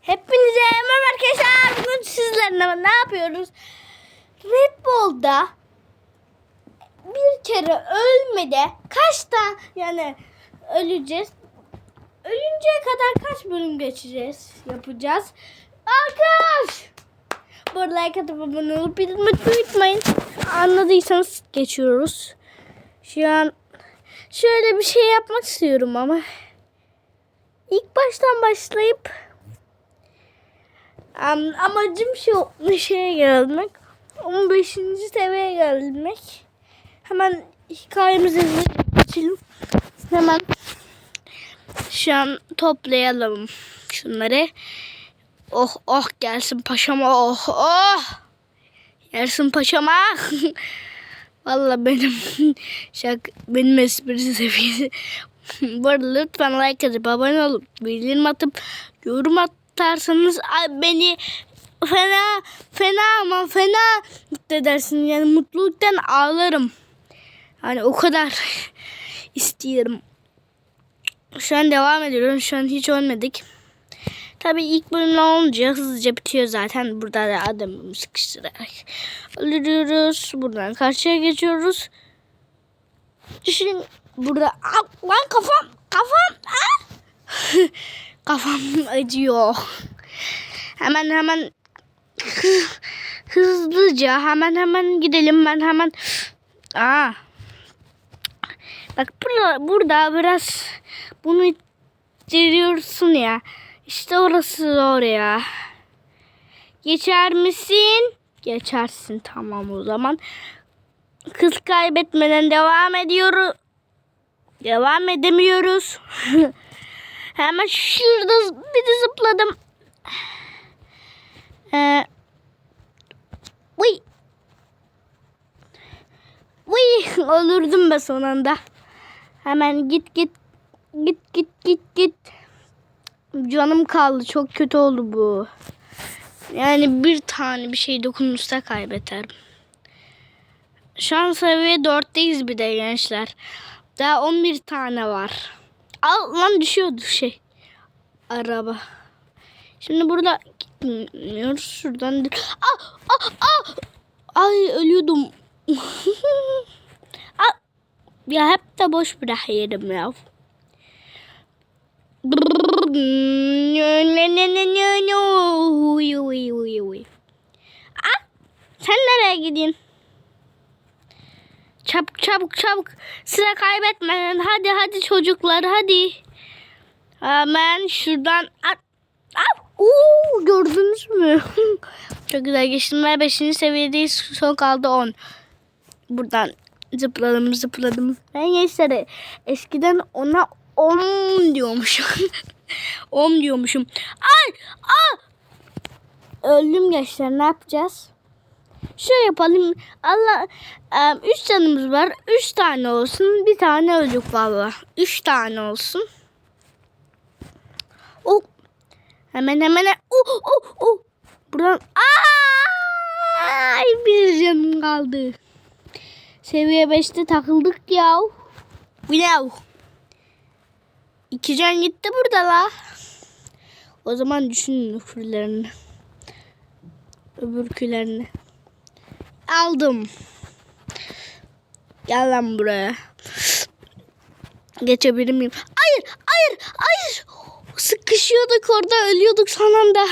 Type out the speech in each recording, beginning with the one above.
Hepinize merhaba arkadaşlar. Bugün sizlerle ne yapıyoruz? Red Bull'da bir kere ölmede kaç tane yani öleceğiz? Ölünceye kadar kaç bölüm geçeceğiz? Yapacağız. Arkadaş! Bu arada like atıp abone olup bildirimleri unutmayın. Anladıysanız geçiyoruz. Şu an şöyle bir şey yapmak istiyorum ama ilk baştan başlayıp Am- amacım şu şeye gelmek. 15. seviyeye gelmek. Hemen hikayemize geçelim. Hemen şu an toplayalım şunları. Oh oh gelsin paşama oh oh. Gelsin paşama. Valla benim şak benim esprisi seviyesi. Bu arada lütfen like atıp abone olup bildirim atıp yorum atarsanız beni fena fena ama fena mutlu edersin. Yani mutluluktan ağlarım. Hani o kadar istiyorum. Şu an devam ediyorum. Şu an hiç ölmedik. Tabii ilk bölümle olunca hızlıca bitiyor zaten. Burada da adamı sıkıştırarak öldürüyoruz. Buradan karşıya geçiyoruz. Düşünün burada Aa, lan kafam kafam ah! kafam acıyor. Hemen hemen hızlıca hemen hemen gidelim ben hemen Aa. Bak burada, burada biraz bunu ittiriyorsun ya. İşte orası zor ya. Geçer misin? Geçersin tamam o zaman. Kız kaybetmeden devam ediyoruz. Devam edemiyoruz. Hemen şurada bir de zıpladım. Ee, uy. Uy ben son anda. Hemen git git git git git git. Canım kaldı. Çok kötü oldu bu. Yani bir tane bir şey dokunursa kaybederim. Şu seviye 4'teyiz bir de gençler. Daha 11 tane var. Al lan düşüyordu şey. Araba. Şimdi burada gitmiyoruz. Şuradan. Ah, ah, ah. Ay ölüyordum. ah. Ya hep de boş bırak yerim ya. Ah, sen nereye gidiyorsun? Çabuk çabuk çabuk. Sıra kaybetmeden. Hadi hadi çocuklar hadi. Hemen şuradan at. At. Oo, gördünüz mü? Çok güzel geçtim ve 5. seviyedeyiz. Son kaldı 10. Buradan zıpladım zıpladım. Ben gençlere eskiden ona 10 diyormuşum. 10 diyormuşum. Ay! Aa! Öldüm gençler ne yapacağız? Şöyle yapalım. Allah em, üç canımız var. Üç tane olsun. Bir tane öldük valla. Üç tane olsun. Oh. Hemen hemen. Oh, oh, oh. Buradan. Ay bir canım kaldı. Seviye 5'te takıldık ya. Miau. İki can gitti burada la. O zaman düşünün öbürlerini. Öbürkülerini. Aldım. Gel lan buraya. Geçebilir miyim? Hayır, hayır, hayır. Sıkışıyorduk orada, ölüyorduk son anda.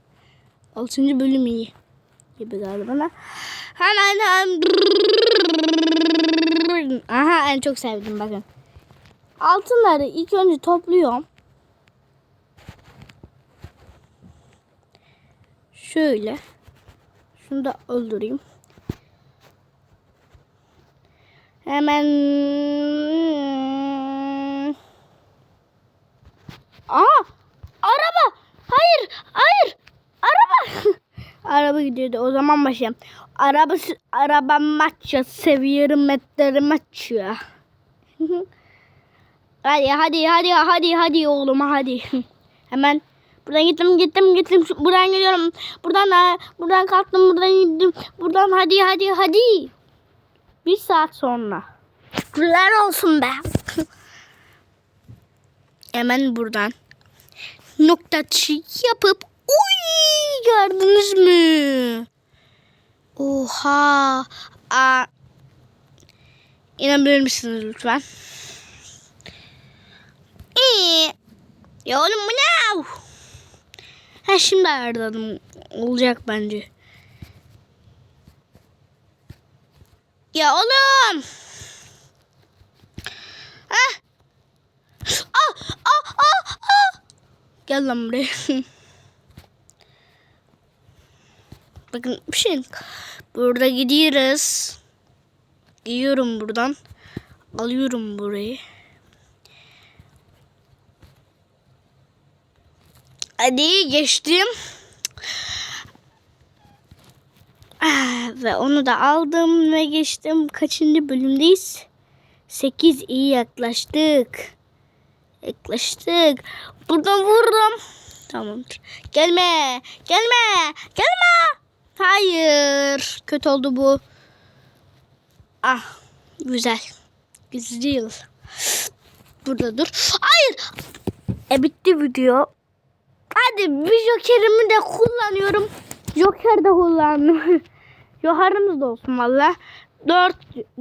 Altıncı bölüm iyi. Gibi geldi bana. Hemen hemen. Aha en çok sevdim bakın. Altınları ilk önce topluyorum. Şöyle. Şunu da öldüreyim. Hemen Aa! Araba! Hayır! Hayır! Araba! araba gidiyordu. O zaman başlayalım. Araba araba maçı seviyorum etleri maçı. hadi hadi hadi hadi hadi oğlum hadi. Hemen buradan gittim gittim gittim buradan gidiyorum. Buradan da buradan kalktım buradan gittim. Buradan hadi hadi hadi. Bir saat sonra. Güler olsun be. Hemen buradan nokta atışı yapıp uy gördünüz mü? Oha. Aa, İnanabilir misiniz lütfen? Ee, ya oğlum bu ne? Ha şimdi ayarladım. Olacak bence. Ya oğlum. Ah. Ah, ah, ah, ah. Gel lan buraya. Bakın bir şey. Burada gidiyoruz. Giyiyorum buradan. Alıyorum burayı. Hadi geçtim. Ah, Ve onu da aldım ve geçtim. Kaçıncı bölümdeyiz? 8 iyi yaklaştık. Yaklaştık. Buradan vururum. Tamamdır. Gelme. Gelme. Gelme. Hayır. Kötü oldu bu. Ah. Güzel. Güzel. Burada dur. Hayır. E bitti video. Hadi bir jokerimi de kullanıyorum. Joker de kullandım. Jokerimiz de olsun valla. Dört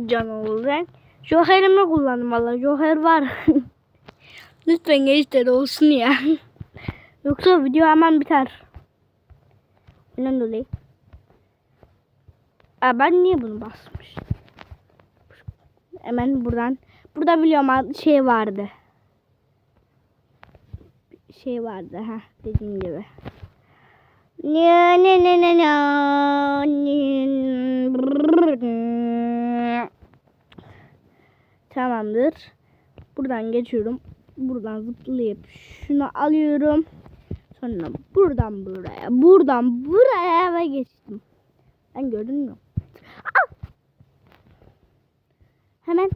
can olacak. Jokerimi kullandım valla. Joker var. Lütfen gençler olsun ya. Yoksa video hemen biter. Ondan dolayı. Aa, ben niye bunu basmış? Hemen buradan. Burada biliyorum şey vardı. Şey vardı ha dediğim gibi. Ne ne ne ne ne Tamamdır. Buradan geçiyorum. Buradan zıplayıp şunu alıyorum. Sonra buradan buraya, buradan buraya ve geçtim. Ben gördün mü? Hemen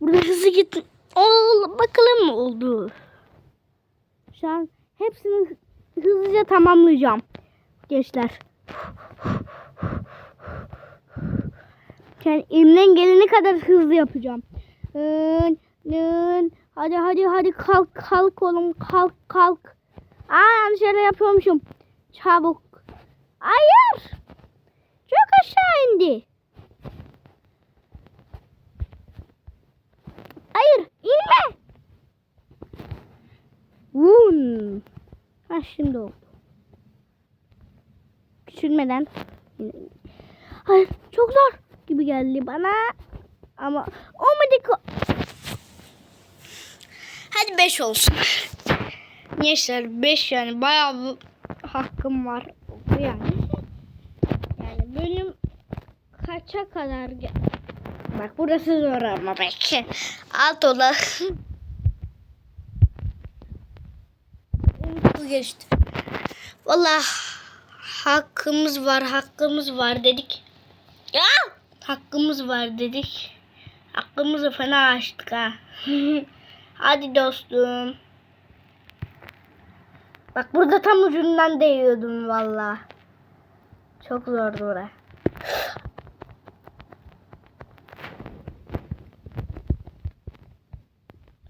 burada hızlı gittim. Ol, bakalım oldu? Şu an hepsini hızlıca tamamlayacağım. Gençler. Yani elimden gelene kadar hızlı yapacağım. Hadi hadi hadi kalk kalk oğlum kalk kalk. Aa yanlış yere yapıyormuşum. Çabuk. Hayır. Çok aşağı indi. Hayır inme. Vun. Ha şimdi oldu. Küçülmeden. Hayır çok zor gibi geldi bana. Ama olmadı ki. Hadi 5 olsun. Gençler 5 yani bayağı hakkım var. Yani. Yani bölüm kaça kadar gel Bak burası zor ama belki. Alt oda. Bu geçti. Vallahi hakkımız var, hakkımız var dedik. Ya hakkımız var dedik. Hakkımızı fena açtık ha. Hadi dostum. Bak burada tam ucundan değiyordum valla. Çok zordu orası.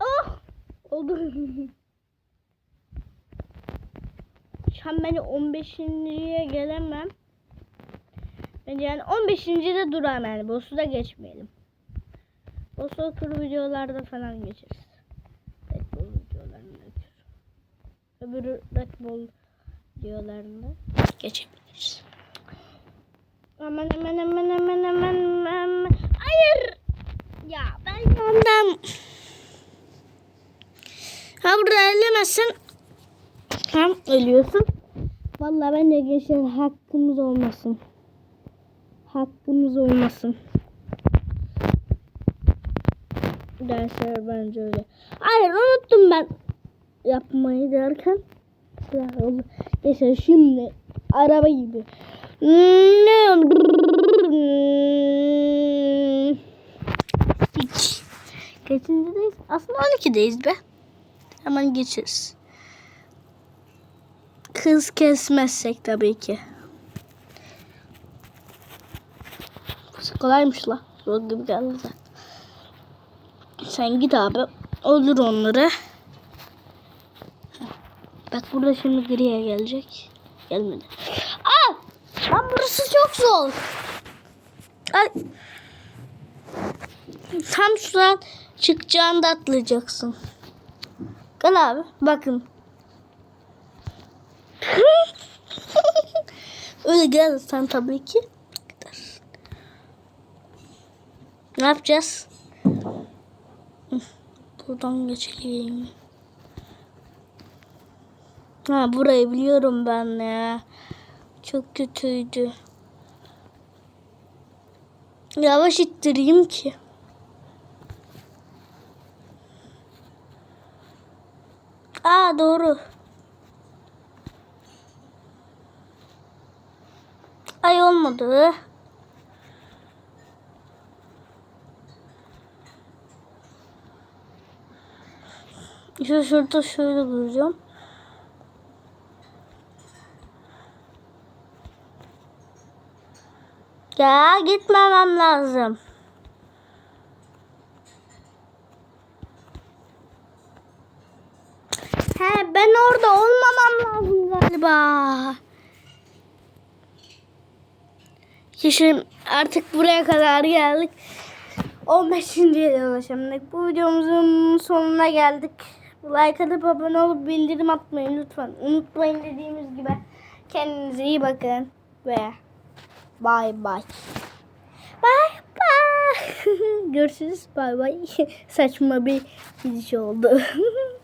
Oh! Oldu. Şu an beni 15.ye gelemem. Bence yani 15. de duram yani. Boss'u da geçmeyelim. Boss'u tur videolarda falan geçeriz. Red Bull videolarında geçeriz. Öbürü Red Bull videolarında geçebiliriz. Aman aman aman aman aman aman. Hayır. Ya ben yandım. Ha burada ellemezsen Tam ölüyorsun. Vallahi ben de gençler hakkımız olmasın. Hakkımız olmasın. Dersler bence öyle. Hayır unuttum ben yapmayı derken. Gençler şimdi araba gibi. Kaçıncıdayız? Aslında 12'deyiz be. Hemen geçeriz. Kız kesmezsek tabii ki. Kolaymış la. Zor gibi geldi zaten. Sen git abi. Olur onları. Bak bu burada şimdi griye gelecek. Gelmedi. Aa! Lan burası çok zor. Ay. Tam şuradan çıkacağında atlayacaksın. Gel abi bakın. Öyle gelirsen tabii ki. Ne yapacağız? Buradan geçelim. Ha burayı biliyorum ben ya. Çok kötüydü. Yavaş ittireyim ki. Aa doğru. Ay olmadı. İşte şurada şöyle duracağım. Ya gitmemem lazım. He ben orada olmamam lazım galiba. Ki Şimdi artık buraya kadar geldik. 15. yere ulaşamadık. Bu videomuzun sonuna geldik. Like atıp abone olup bildirim atmayı lütfen. Unutmayın dediğimiz gibi. Kendinize iyi bakın. Ve bye bye. Bye bye. Görüşürüz. Bye bye. Saçma bir gidiş oldu.